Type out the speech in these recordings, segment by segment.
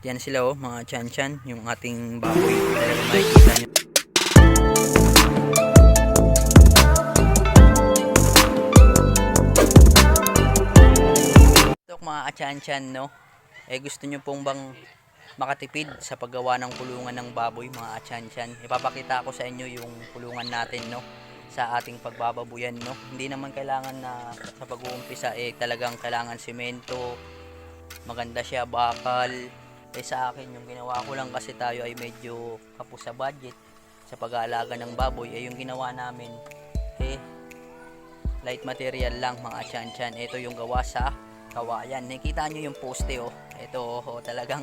At yan sila oh, mga chan-chan, yung ating baboy. Talagang makikita mga chan-chan, no? Eh gusto nyo pong bang makatipid sa paggawa ng kulungan ng baboy, mga chan-chan? Ipapakita ko sa inyo yung kulungan natin, no? Sa ating pagbababuyan, no? Hindi naman kailangan na sa pag-uumpisa, eh talagang kailangan simento, maganda siya, bakal. Eh sa akin, yung ginawa ko lang kasi tayo ay medyo kapos sa budget sa pag-aalaga ng baboy. Eh yung ginawa namin, eh light material lang mga chan-chan. Ito yung gawa sa kawayan. Nakita nyo yung poste oh. Ito oh, talagang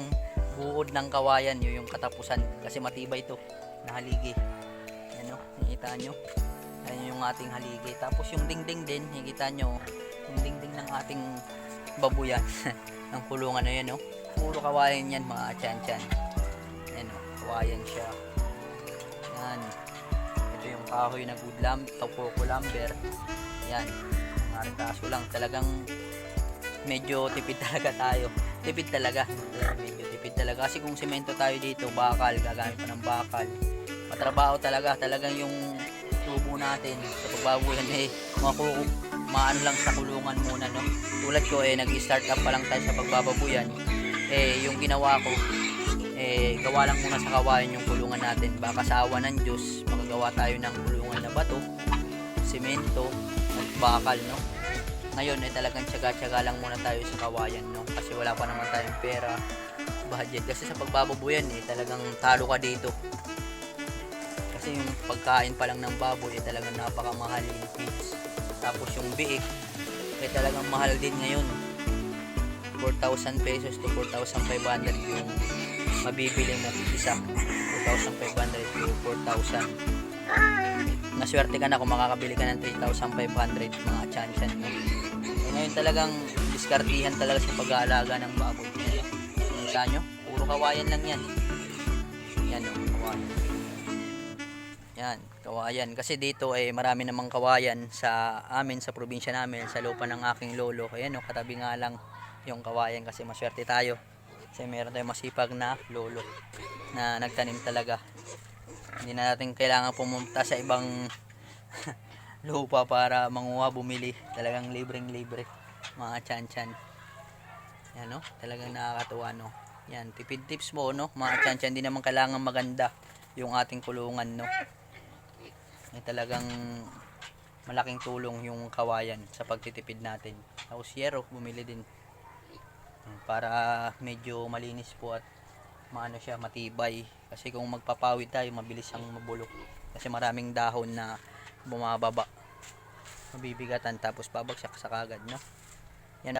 buod ng kawayan yun yung katapusan kasi matibay to na haligi. Yan oh, nakita nyo. Yan yung ating haligi. Tapos yung dingding din, nakita nyo oh, yung dingding ng ating babuyan ng kulungan na yan oh. Puro kawayan yan mga chan-chan. Yan oh, kawayan siya. Yan. Ito yung kahoy na good lamb, topoko lumber. Yan. Maritaso lang. Talagang medyo tipid talaga tayo. Tipid talaga. Medyo tipid talaga. Kasi kung semento tayo dito, bakal, gagamit pa ng bakal. Matrabaho talaga. Talagang yung tubo natin sa pagbabuyan eh, makuku maano lang sa kulungan muna no. Tulad ko eh nag-start up pa lang tayo sa pagbababuyan. Eh yung ginawa ko eh gawa lang muna sa kawayan yung kulungan natin. Baka sa awa ng Diyos, makagawa tayo ng kulungan na bato, semento, at bakal no. Ngayon eh talagang tiyaga-tiyaga lang muna tayo sa kawayan no? Kasi wala pa naman tayong pera budget. Kasi sa pagbababuyan eh talagang talo ka dito. Kasi yung pagkain pa lang ng baboy eh talagang napakamahal yung feeds tapos yung biik eh talagang mahal din ngayon 4,000 pesos to 4,500 yung mabibili mo isa. 4,500 to 4,000 naswerte ka na kung makakabili ka ng 3,500 mga chanchan mo. Eh, ngayon talagang diskartihan talaga sa pag-aalaga ng baboy kita nyo? Puro kawayan lang yan. Yan o kawayan. Yan, kawayan. Kasi dito ay marami namang kawayan sa amin, sa probinsya namin, sa lupa ng aking lolo. Ayan o, katabi nga lang yung kawayan kasi maswerte tayo. Kasi meron tayong masipag na lolo na nagtanim talaga. Hindi na natin kailangan pumunta sa ibang lupa para manguha, bumili. Talagang libreng libre. Mga chan-chan. Yan o, talagang nakakatuwa no. Yan, tipid tips mo no, mga chan-chan. Hindi naman kailangan maganda yung ating kulungan no ay talagang malaking tulong yung kawayan sa pagtitipid natin. Tapos yero, bumili din para medyo malinis po at maano siya matibay. Kasi kung magpapawid tayo mabilis ang mabulok. Kasi maraming dahon na bumababa. Mabibigatan tapos babagsak sa kagad no? Yan